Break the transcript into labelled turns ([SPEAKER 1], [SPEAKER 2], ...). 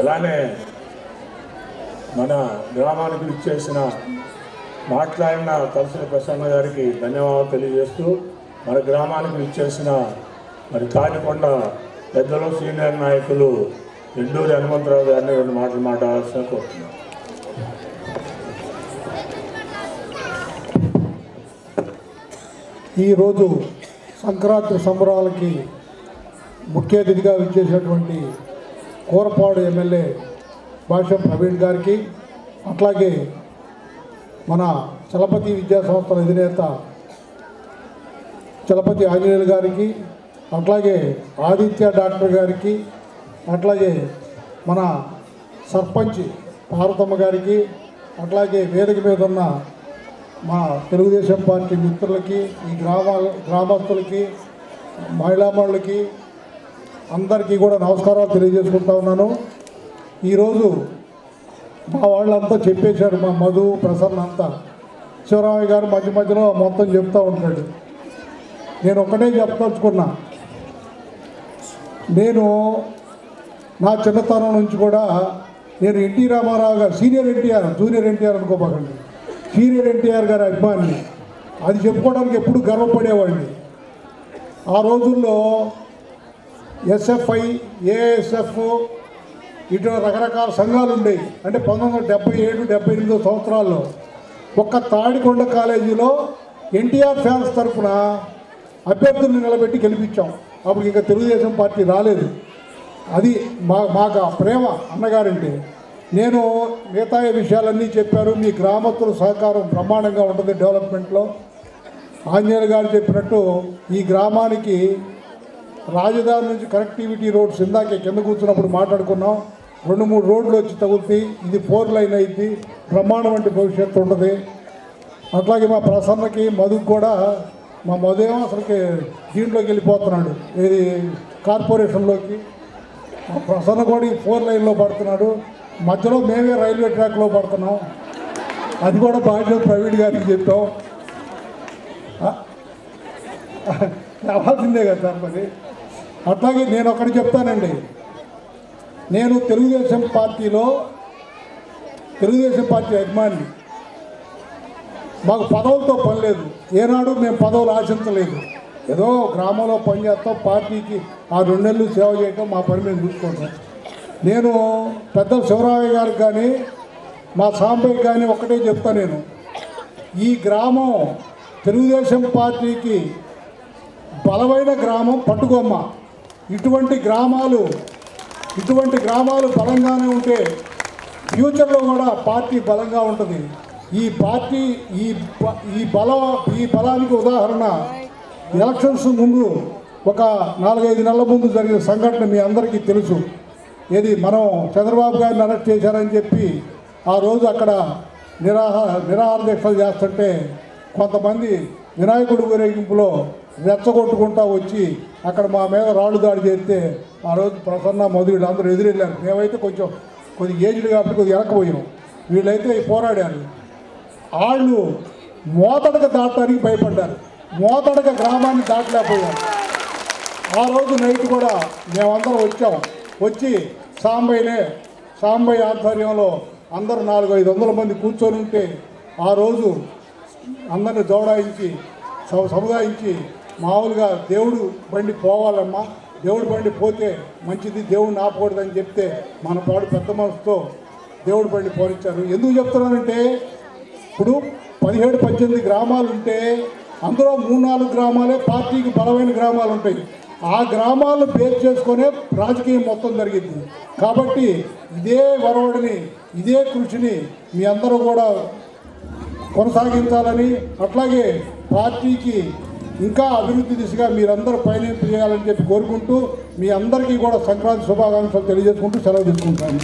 [SPEAKER 1] అలానే మన గ్రామానికి ఇచ్చేసిన మాట్లాడిన తలసిన ప్రసన్న గారికి ధన్యవాదాలు తెలియజేస్తూ మన గ్రామానికి ఇచ్చేసిన మరి తాటికొండ పెద్దలు సీనియర్ నాయకులు ఎండూరి హనుమంతరావు గారిని రెండు మాటలు మాట్లాడాల్సిన కోరుతున్నాం.
[SPEAKER 2] ఈరోజు సంక్రాంతి సంబరాలకి ముఖ్య అతిథిగా విచ్చేసినటువంటి కూరపాడు ఎమ్మెల్యే భాష్యం ప్రవీణ్ గారికి అట్లాగే మన చలపతి విద్యా సంస్థల అధినేత చలపతి ఆంజనేయులు గారికి అట్లాగే ఆదిత్య డాక్టర్ గారికి అట్లాగే మన సర్పంచ్ పార్వతమ్మ గారికి అట్లాగే వేదిక మీద ఉన్న మా తెలుగుదేశం పార్టీ మిత్రులకి ఈ గ్రామ గ్రామస్తులకి మహిళామణులకి అందరికీ కూడా నమస్కారాలు తెలియజేసుకుంటా ఉన్నాను. ఈరోజు మా వాళ్ళంతా చెప్పేశారు మా మధు ప్రసన్న అంతా. శివరామయ్య గారు మధ్య మధ్యలో మొత్తం చెప్తూ ఉంటాడు. నేను ఒక్కటే చెప్పదలుచుకున్నా. నేను నా చిన్నతనం నుంచి కూడా నేను ఎన్టీ రామారావు గారు సీనియర్ ఎన్టీఆర్ జూనియర్ ఎన్టీఆర్ అనుకోబాకండి సీనియర్ ఎన్టీఆర్ గారి అభిమాని. అది చెప్పుకోవడానికి ఎప్పుడు గర్వపడేవాడిని. ఆ రోజుల్లో ఎస్ఎఫ్ఐ ఏఎస్ఎఫ్ ఇటు రకరకాల సంఘాలు ఉండేవి అంటే పంతొమ్మిది వందల డెబ్బై ఏడు డెబ్బై ఎనిమిదో సంవత్సరాల్లో ఒక్క తాడికొండ కాలేజీలో ఎన్టీఆర్ ఫ్యాన్స్ తరఫున అభ్యర్థుల్ని నిలబెట్టి గెలిపించాం. అప్పుడు ఇంకా తెలుగుదేశం పార్టీ రాలేదు. అది మా మాకు ఆ ప్రేమ అన్నగారంటే నేను మిగతా విషయాలన్నీ చెప్పారు. మీ గ్రామస్తుల సహకారం బ్రహ్మాండంగా ఉంటుంది డెవలప్మెంట్లో. ఆంజనేయులు గారు చెప్పినట్టు ఈ గ్రామానికి రాజధాని నుంచి కనెక్టివిటీ రోడ్స్ ఇందాకే కింద కూర్చున్నప్పుడు మాట్లాడుకున్నాం. రెండు మూడు రోడ్లు వచ్చి తగులుతాయి ఇది ఫోర్ లైన్ అయింది బ్రహ్మాండం వంటి భవిష్యత్తు ఉంటుంది అట్లాగే మా ప్రసన్నకి మధుకు కూడా మా మధు ఏమో అసలుకి దీంట్లోకి వెళ్ళిపోతున్నాడు. ఇది కార్పొరేషన్లోకి. మా ప్రసన్న కూడా ఈ ఫోర్ లైన్లో పడుతున్నాడు. మధ్యలో మేమే రైల్వే ట్రాక్లో పడుతున్నాం. అది కూడా బాధ్యత ప్రవీణ్ గారికి చెప్పాం. రావాల్సిందే కదా సార్ మరి. అట్లాగే నేను ఒకటి చెప్తానండి. నేను తెలుగుదేశం పార్టీలో తెలుగుదేశం పార్టీ అభిమాని. మాకు పదవులతో పని లేదు. ఏనాడు మేము పదవులు ఆశించలేదు. ఏదో గ్రామంలో పని చేస్తాం పార్టీకి ఆ రెండు నెలలు సేవ చేయటం మా పని మేము చూసుకుంటాం నేను పెద్ద శివరామయ్య గారికి కానీ మా సాంబయ్య కానీ ఒకటే చెప్తా నేను. ఈ గ్రామం తెలుగుదేశం పార్టీకి బలమైన గ్రామం పట్టుకొమ్మ. ఇటువంటి గ్రామాలు ఇటువంటి గ్రామాలు బలంగానే ఉంటే ఫ్యూచర్లో కూడా పార్టీ బలంగా ఉంటుంది. ఈ పార్టీ ఈ ఈ బల ఈ బలానికి ఉదాహరణ ఎలక్షన్స్ ముందు ఒక నాలుగైదు నెలల ముందు జరిగిన సంఘటన మీ అందరికీ తెలుసు. ఏది మనం చంద్రబాబు గారిని అరెస్ట్ చేశారని చెప్పి ఆ రోజు అక్కడ నిరాహార నిరాహార దీక్షలు చేస్తుంటే కొంతమంది వినాయకుడి ఊరేగింపులో రెచ్చగొట్టుకుంటా వచ్చి అక్కడ మా మీద రాళ్ళు దాడి చేస్తే ఆ రోజు ప్రసన్న మధుడు అందరూ ఎదురెళ్ళారు. మేమైతే కొంచెం కొద్ది ఏజ్డ్ కాబట్టి కొద్దిగా వెనకపోయాం వీళ్ళైతే పోరాడారు. వాళ్ళు మోతడక దాటడానికి భయపడ్డారు. మోతడక గ్రామాన్ని దాటలేకపోయారు. ఆ రోజు నైట్ కూడా మేమందరం వచ్చాం. వచ్చి సాంబయ్యనే సాంబయ్య ఆధ్వర్యంలో అందరూ నాలుగు ఐదు వందల మంది కూర్చొని ఉంటే ఆ రోజు అందరిని జోడాయించి స- సముదాయించి మామూలుగా దేవుడు బండి పోవాలమ్మా దేవుడు బండి పోతే మంచిది దేవుడిని ఆపకూడదని చెప్తే మన పాడు పెద్ద మనసుతో దేవుడు బండి పోనిచ్చారు. ఎందుకు చెప్తున్నానంటే ఇప్పుడు పదిహేడు పద్దెనిమిది గ్రామాలు ఉంటే అందులో మూడు నాలుగు గ్రామాలే పార్టీకి బలమైన గ్రామాలు ఉంటాయి ఆ గ్రామాలను పేరు చేసుకునే రాజకీయం మొత్తం జరిగింది. కాబట్టి ఇదే వరవడిని ఇదే కృషిని మీ అందరూ కూడా కొనసాగించాలని అట్లాగే పార్టీకి ఇంకా అభివృద్ధి దిశగా మీరందరూ పయనింపు చేయాలని చెప్పి కోరుకుంటూ మీ అందరికీ కూడా సంక్రాంతి శుభాకాంక్షలు తెలియజేసుకుంటూ సెలవు తీసుకుంటాను.